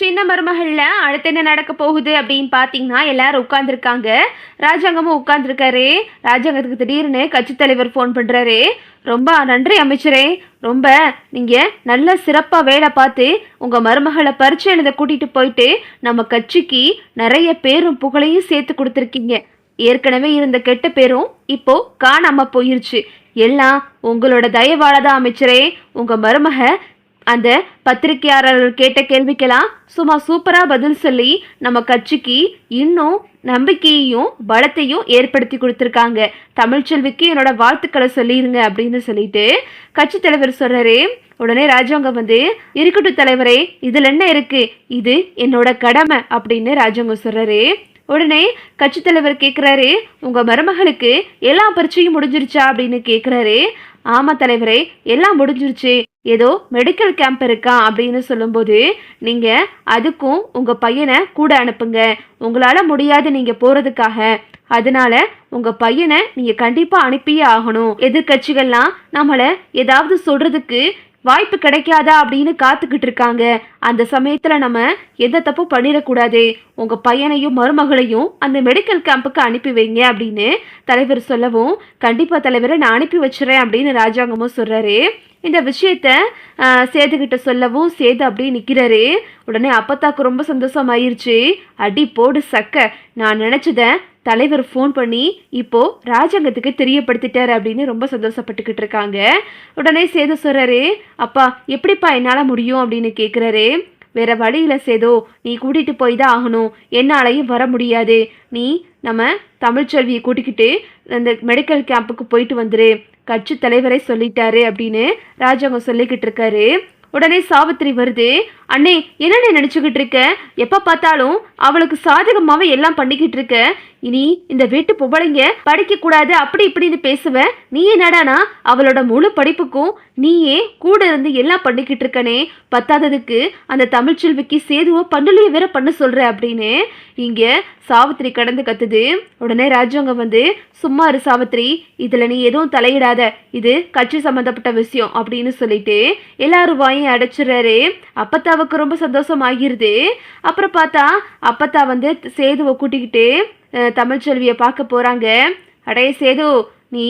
சின்ன மருமகளில் அடுத்து என்ன நடக்க போகுது அப்படின்னு பார்த்தீங்கன்னா எல்லாரும் உட்காந்துருக்காங்க ராஜாங்கமும் உட்காந்துருக்காரு ராஜாங்கத்துக்கு திடீர்னு கட்சித் தலைவர் ஃபோன் பண்ணுறாரு ரொம்ப நன்றி அமைச்சரே. ரொம்ப நீங்கள் நல்ல சிறப்பாக வேலை பார்த்து உங்கள் மருமகளை பரிச்சை எழுத கூட்டிகிட்டு போயிட்டு நம்ம கட்சிக்கு நிறைய பேரும் புகழையும் சேர்த்து கொடுத்துருக்கீங்க. ஏற்கனவே இருந்த கெட்ட பேரும் இப்போ காணாமல் போயிருச்சு. எல்லாம் உங்களோட தயவால தான் அமைச்சரே. உங்கள் மருமக அந்த பத்திரிகையாளர்கள் கேட்ட கேள்விக்கெல்லாம் சும்மா சூப்பரா பதில் சொல்லி நம்ம கட்சிக்கு இன்னும் நம்பிக்கையையும் பலத்தையும் ஏற்படுத்தி கொடுத்துருக்காங்க. தமிழ்ச்செல்விக்கு என்னோட வாழ்த்துக்களை சொல்லிடுங்க அப்படின்னு சொல்லிட்டு கட்சி தலைவர் சொல்றாரு. உடனே ராஜாங்க வந்து இருக்கட்டும் தலைவரே இதுல என்ன இருக்கு? இது என்னோட கடமை அப்படின்னு ராஜாங்க சொல்றாரு. உடனே கட்சி தலைவர் கேட்குறாரு உங்கள் மருமகளுக்கு எல்லா பரீட்சையும் முடிஞ்சிருச்சா? அப்படின்னு கேட்குறாரு ஆமாம் தலைவரே எல்லாம் முடிஞ்சிருச்சு. ஏதோ மெடிக்கல் கேம்ப் இருக்கா அப்படின்னு சொல்லும்போது நீங்கள் அதுக்கும் உங்கள் பையனை கூட அனுப்புங்க. உங்களால் முடியாது நீங்கள் போகிறதுக்காக அதனால உங்கள் பையனை நீங்கள் கண்டிப்பாக அனுப்பியே ஆகணும். எதிர்கட்சிகள்லாம் நம்மளை ஏதாவது சொல்கிறதுக்கு வாய்ப்பு கிடைக்காதா அப்படின்னு காத்துக்கிட்டு இருக்காங்க. அந்த சமயத்தில் நம்ம எந்த தப்பும் பண்ணிடக்கூடாது. உங்க பையனையும் மருமகளையும் அந்த மெடிக்கல் கேம்புக்கு அனுப்பி வைங்க அப்படின்னு தலைவர் சொல்லவும் கண்டிப்பா தலைவரை நான் அனுப்பி வச்சுறேன் அப்படின்னு ராஜாங்கமும் சொல்றாரு. இந்த விஷயத்த சேதுகிட்ட சொல்லவும் சேது அப்படியே நிற்கிறாரு உடனே அப்பத்தாக்கு ரொம்ப சந்தோஷம் ஆயிருச்சு அடி போடு சக்க நான் நினச்சத தலைவர் ஃபோன் பண்ணி இப்போது ராஜாங்கத்துக்கு தெரியப்படுத்திட்டார் அப்படின்னு ரொம்ப சந்தோஷப்பட்டுக்கிட்டு இருக்காங்க. உடனே சேது சொல்கிறாரு அப்பா எப்படிப்பா என்னால் முடியும்? அப்படின்னு கேட்குறாரு வேற வழியில் சேதோ நீ கூட்டிகிட்டு போய் தான் ஆகணும். என்னாலையும் வர முடியாது. நீ நம்ம தமிழ்ச்செல்வியை கூட்டிக்கிட்டு அந்த மெடிக்கல் கேம்புக்கு போயிட்டு வந்துரு. கட்சி தலைவரே சொல்லிட்டாரு அப்படின்னு ராஜாங்க சொல்லிக்கிட்டு இருக்காரு. உடனே சாவித்திரி வருது. அண்ணே என்ன நினச்சிக்கிட்டு இருக்க? எப்போ பார்த்தாலும் அவளுக்கு சாதகமாகவே எல்லாம் பண்ணிக்கிட்டு இருக்க. இனி இந்த வீட்டு பொம்பளைங்க படிக்கக்கூடாது அப்படி இப்படின்னு பேசுவ. நீ என்னடானா? அவளோட முழு படிப்புக்கும் நீயே கூட இருந்து எல்லாம் பண்ணிக்கிட்டு இருக்கனே. பத்தாததுக்கு அந்த தமிழ்ச்செல்விக்கு சேதுவோ பண்ணுலையே வேற பண்ண சொல்ற அப்படின்னு. இங்கே சாவித்திரி கடந்து கத்துது. உடனே ராஜாங்க வந்து சும்மா இரு சாவித்திரி இதுல நீ எதுவும் தலையிடாத. இது கட்சி சம்மந்தப்பட்ட விஷயம் அப்படின்னு சொல்லிட்டு எல்லாரும் வாயும் அடைச்சிடுறாரு. அப்பத்தாவுக்கு ரொம்ப சந்தோஷம் ஆகிருது அப்புறம் பார்த்தா அப்பத்தா வந்து சேதுவை கூட்டிக்கிட்டு தமிழ்ச்செல்வியை பார்க்க போகிறாங்க அடே சேது நீ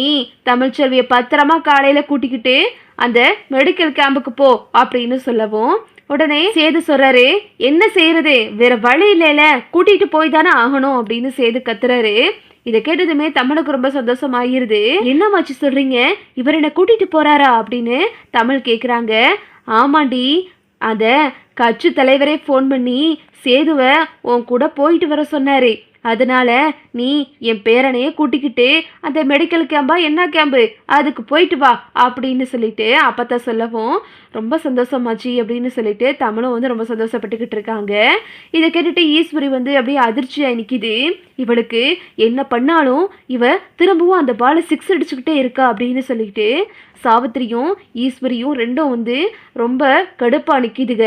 தமிழ்ச்செல்வியை பத்திரமா காலையில் கூட்டிக்கிட்டு அந்த மெடிக்கல் கேம்புக்கு போ அப்படின்னு சொல்லவும் உடனே சேது சொல்றாரு என்ன செய்யறது? வேற வழி இல்லைல. கூட்டிட்டு போய் தானே ஆகணும் அப்படின்னு சேது கத்துறாரு. இதை கேட்டதுமே தமிழுக்கு ரொம்ப சந்தோஷமாயிருது என்னமாச்சு சொல்றீங்க? இவர் என்ன கூட்டிட்டு போறாரா? அப்படின்னு தமிழ் கேக்குறாங்க. ஆமாண்டி அதை கட்சி தலைவரே ஃபோன் பண்ணி சேதுவை உன் கூட போயிட்டு வர சொன்னார். அதனால நீ என் பேரனையே கூட்டிக்கிட்டு அந்த மெடிக்கல் கேம்பா என்ன கேம்பு அதுக்கு போயிட்டு வா அப்படின்னு சொல்லிட்டு அப்பத்தா சொல்லவும் ரொம்ப சந்தோஷமாச்சு அப்படின்னு சொல்லிட்டு தமிழும் வந்து ரொம்ப சந்தோஷப்பட்டுக்கிட்டு இருக்காங்க. இதை கேட்டுட்டு ஈஸ்வரி வந்து அப்படியே அதிர்ச்சியாக நிற்கிது இவளுக்கு என்ன பண்ணாலும் இவ திரும்பவும் அந்த பாலை சிக்ஸ் அடிச்சுக்கிட்டே இருக்கா அப்படின்னு சொல்லிட்டு சாவித்திரியும் ஈஸ்வரியும் ரெண்டும் வந்து ரொம்ப கடுப்பாக நிற்கிதுங்க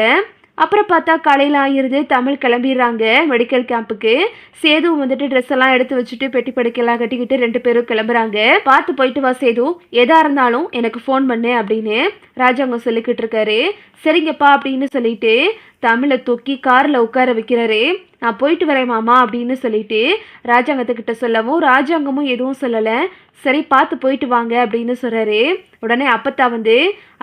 அப்புறம் பார்த்தா காலையில் ஆயிடுது தமிழ் கிளம்பிடுறாங்க மெடிக்கல் கேம்புக்கு சேது வந்துட்டு ட்ரெஸ் எல்லாம் எடுத்து வச்சுட்டு பெட்டி படுக்கையெல்லாம் கட்டிக்கிட்டு ரெண்டு பேரும் கிளம்புறாங்க. பார்த்து போயிட்டு வா சேது. எதா இருந்தாலும் எனக்கு ஃபோன் பண்ணு அப்படின்னு ராஜாங்க சொல்லிக்கிட்டு இருக்காரு. சரிங்கப்பா அப்படின்னு சொல்லிட்டு தமிழை தூக்கி காரில் உட்கார வைக்கிறாரு. நான் போயிட்டு வரேன் மாமா அப்படின்னு சொல்லிட்டு ராஜாங்கத்துக்கிட்ட சொல்லவும் ராஜாங்கமும் எதுவும் சொல்லலை. சரி பார்த்து போயிட்டு வாங்க அப்படின்னு சொல்கிறாரு உடனே அப்பத்தா வந்து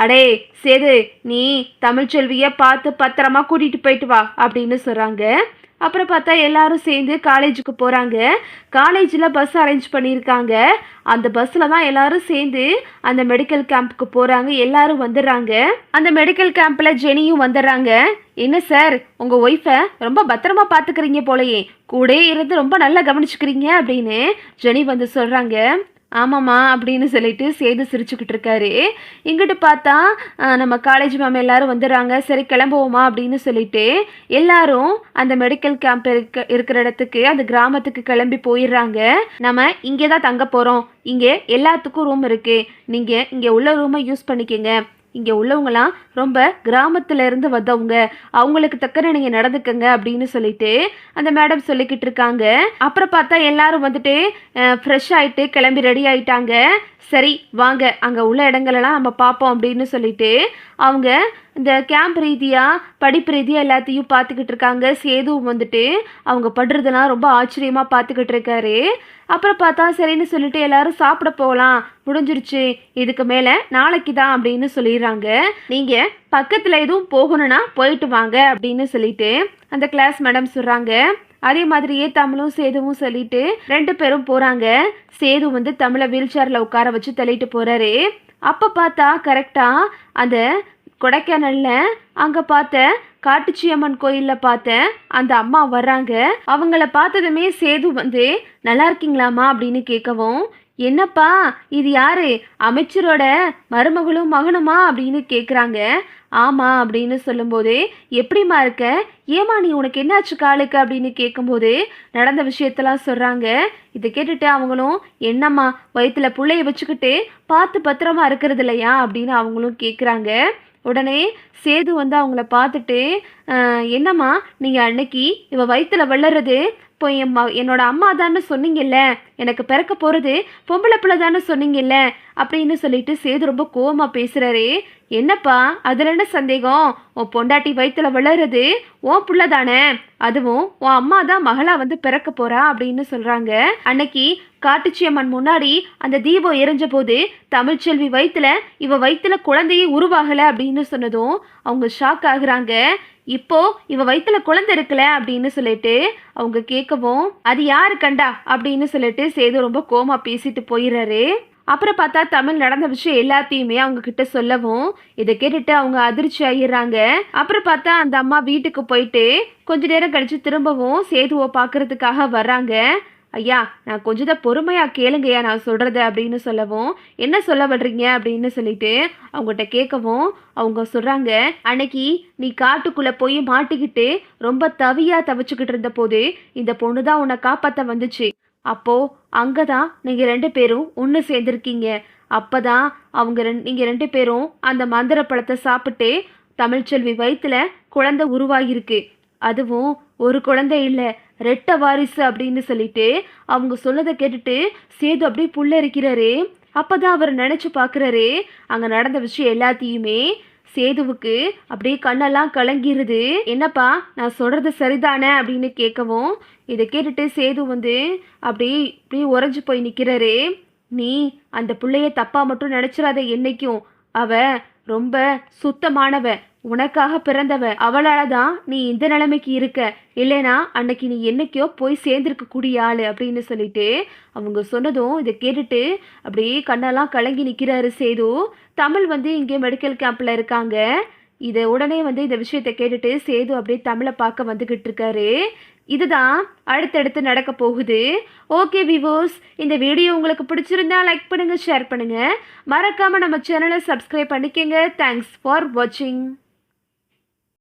அடே சேது நீ தமிழ்ச்செல்வியை பார்த்து பத்திரமா கூட்டிகிட்டு போயிட்டு வா அப்படின்னு சொல்கிறாங்க அப்புறம் பார்த்தா எல்லாரும் சேர்ந்து காலேஜுக்கு போகிறாங்க காலேஜில் பஸ் அரேஞ்ச் பண்ணியிருக்காங்க. அந்த பஸ்ஸில் தான் எல்லாரும் சேர்ந்து அந்த மெடிக்கல் கேம்புக்கு போகிறாங்க எல்லாரும் வந்துடுறாங்க. அந்த மெடிக்கல் கேம்பில் ஜெனியும் வந்துடுறாங்க. என்ன சார் உங்கள் ஒய்ஃபை ரொம்ப பத்திரமா பார்த்துக்கிறீங்க போலயே. கூடயே இருந்து ரொம்ப நல்லா கவனிச்சுக்கிறீங்க அப்படின்னு ஜெனி வந்து சொல்கிறாங்க ஆமாம்மா அப்படின்னு சொல்லிட்டு சேது சிரிச்சுக்கிட்டு இருக்காரு. இங்கிட்டு பார்த்தா நம்ம காலேஜ் மேம் எல்லாரும் வந்துடுறாங்க. சரி கிளம்புவோமா அப்படின்னு சொல்லிட்டு எல்லாரும் அந்த மெடிக்கல் கேம்ப் இருக்க இருக்கிற இடத்துக்கு அந்த கிராமத்துக்கு கிளம்பி போயிடுறாங்க. நம்ம இங்கே தான் தங்க போகிறோம் இங்கே எல்லாத்துக்கும் ரூம் இருக்குது நீங்கள் இங்கே உள்ள ரூமை யூஸ் பண்ணிக்கங்க. இங்கே உள்ளவங்களாம் ரொம்ப கிராமத்துல இருந்து வந்தவங்க. அவங்களுக்கு தக்கன நீங்கள் நடந்துக்கங்க அப்படின்னு சொல்லிட்டு அந்த மேடம் சொல்லிக்கிட்டு இருக்காங்க. அப்புறம் பார்த்தா எல்லாரும் வந்துட்டு ஃப்ரெஷ் ஆகிட்டு கிளம்பி ரெடி ஆகிட்டாங்க சரி வாங்க அங்கே உள்ள இடங்களெல்லாம் நம்ம பார்ப்போம் அப்படின்னு சொல்லிட்டு அவங்க இந்த கேம்ப் ரீதியாக படிப்பு ரீதியாக எல்லாத்தையும் பார்த்துக்கிட்டு இருக்காங்க சேதுவும் வந்துட்டு அவங்க படுறதெல்லாம் ரொம்ப ஆச்சரியமாக பார்த்துக்கிட்டு இருக்காரு அப்புறம் பார்த்தா சரின்னு சொல்லிட்டு எல்லாரும் சாப்பிட போகலாம். முடிஞ்சிருச்சு. இதுக்கு மேலே நாளைக்கு தான் அப்படின்னு சொல்லிடுறாங்க. நீங்கள் பக்கத்தில் எதுவும் போகணும்னா போயிட்டு வாங்க அப்படின்னு சொல்லிட்டு அந்த கிளாஸ் மேடம் சொல்கிறாங்க அதே மாதிரியே தமிழும் சேதுவும் சொல்லிட்டு ரெண்டு பேரும் போகிறாங்க சேது வந்து தமிழை வீல் சேரில் உட்கார வச்சு தள்ளிட்டு போகிறாரு அப்போ பார்த்தா கரெக்டாக அந்த கொடைக்கானலில் அங்கே பார்த்த காட்டுச்சியம்மன் கோயிலில் பார்த்த அந்த அம்மா வர்றாங்க. அவங்கள பார்த்ததுமே சேது வந்து நல்லா இருக்கீங்களாம்மா? அப்படின்னு கேட்கவும் என்னப்பா இது யாரு? அமைச்சரோட மருமகளும் மகனுமா? அப்படின்னு கேட்குறாங்க. ஆமாம் அப்படின்னு சொல்லும்போது எப்படிம்மா இருக்க? ஏமா நீ உனக்கு என்னாச்சு காலுக்கு? அப்படின்னு கேட்கும்போது நடந்த விஷயத்தெல்லாம் சொல்கிறாங்க இதை கேட்டுட்டு அவங்களும் என்னம்மா வயிற்றுல புள்ளைய வச்சுக்கிட்டு பார்த்து பத்திரமா இருக்கிறது இல்லையா? அப்படின்னு அவங்களும் கேட்குறாங்க. உடனே சேது வந்து அவங்கள பார்த்துட்டு என்னம்மா நீங்கள் அன்னைக்கு இவள் வயிற்றுல வளர்றது? இப்போ என் ம என்னோட அம்மா தானே சொன்னீங்கல்ல எனக்கு பிறக்க போகிறது பொம்பளை பிள்ளை தானே சொன்னீங்கல்ல அப்படின்னு சொல்லிட்டு சேது ரொம்ப கோவமாக பேசுகிறாரு என்னப்பா அதில் என்ன சந்தேகம்? உன் பொண்டாட்டி வயிற்றுல வளருது உன் பிள்ளை தானே அதுவும் உன் அம்மா தான் மகளாக வந்து பிறக்க போகிறா அப்படின்னு சொல்கிறாங்க அன்னைக்கு காட்டுச்சியம்மன் முன்னாடி அந்த தீபம் எரிஞ்ச போது தமிழ்ச்செல்வி வயிற்றுல இவ வயிற்றுல குழந்தையே உருவாகலை அப்படின்னு சொன்னதும் அவங்க ஷாக் ஆகுறாங்க. இப்போ இவ வயிற்றுல குழந்தை இருக்கல அப்படின்னு சொல்லிட்டு அவங்க கேட்கவும் அது யாரு கண்டா? அப்படின்னு சொல்லிட்டு சேது ரொம்ப கோமா பேசிட்டு போயிடுறாரு. அப்புறம் பார்த்தா தமிழ் நடந்த விஷயம் எல்லாத்தையுமே அவங்க கிட்ட சொல்லவும் இதை கேட்டுட்டு அவங்க அதிர்ச்சி ஆகிடுறாங்க அப்புறம் பார்த்தா அந்த அம்மா வீட்டுக்கு போயிட்டு கொஞ்ச நேரம் கழிச்சு திரும்பவும் சேதுவை பார்க்கறதுக்காக வர்றாங்க. ஐயா நான் கொஞ்சம் தான் கேளுங்கய்யா நான் சொல்கிறது அப்படின்னு சொல்லவும் என்ன சொல்ல வர்றீங்க? அப்படின்னு சொல்லிட்டு அவங்ககிட்ட கேட்கவும் அவங்க சொல்கிறாங்க அன்னைக்கு நீ காட்டுக்குள்ளே போய் மாட்டிக்கிட்டு ரொம்ப தவியாக தவிச்சுக்கிட்டு இருந்த போது இந்த பொண்ணு தான் உன்னை காப்பாற்ற வந்துச்சு. அப்போது அங்கே தான் நீங்கள் ரெண்டு பேரும் ஒன்று சேர்ந்துருக்கீங்க. அப்போ தான் அவங்க ரெண் நீங்கள் ரெண்டு பேரும் அந்த மந்திர பழத்தை சாப்பிட்டு தமிழ்ச்செல்வி வயிற்றுல குழந்தை உருவாகியிருக்கு. அதுவும் ஒரு குழந்தை இல்லை ரெட்ட வாரிசு அப்படின்னு சொல்லிட்டு அவங்க சொன்னதை கேட்டுட்டு சேது அப்படியே புல்லரிக்கிறாரு அப்பதான் அவர் நினச்சி பார்க்குறாரு. அங்கே நடந்த விஷயம் எல்லாத்தையுமே சேதுவுக்கு அப்படியே கண்ணெல்லாம் கலங்கிருது. என்னப்பா நான் சொல்கிறது சரிதானே அப்படின்னு கேட்கவும் இதை கேட்டுட்டு சேது வந்து அப்படியே இப்படியே உறைஞ்சி போய் நிற்கிறாரு நீ அந்த பிள்ளைய தப்பாக மட்டும் நினச்சிடாத என்னைக்கும். அவ ரொம்ப சுத்தமானவ. உனக்காக பிறந்தவ அவளால தான் நீ இந்த நிலைமைக்கு இருக்க. இல்லைனா அன்னைக்கு நீ என்னைக்கோ போய் சேர்ந்திருக்க கூடிய ஆளு அப்படின்னு சொல்லிட்டு அவங்க சொன்னதும் இதை கேட்டுட்டு அப்படியே கண்ணெல்லாம் கலங்கி நிற்கிறாரு சேது. தமிழ் வந்து இங்கே மெடிக்கல் கேம்ப்ல இருக்காங்க. இதை உடனே வந்து இந்த விஷயத்தை கேட்டுட்டு சேது அப்படியே தமிழை பார்க்க வந்துகிட்டு இருக்காரு. இதுதான் அடுத்தடுத்து நடக்க போகுது. ஓகே விவோஸ் இந்த வீடியோ உங்களுக்கு பிடிச்சிருந்தா லைக் பண்ணுங்க ஷேர் பண்ணுங்க. மறக்காம நம்ம சேனலை சப்ஸ்கிரைப் பண்ணிக்கங்க. தேங்க்ஸ் ஃபார் வாட்சிங்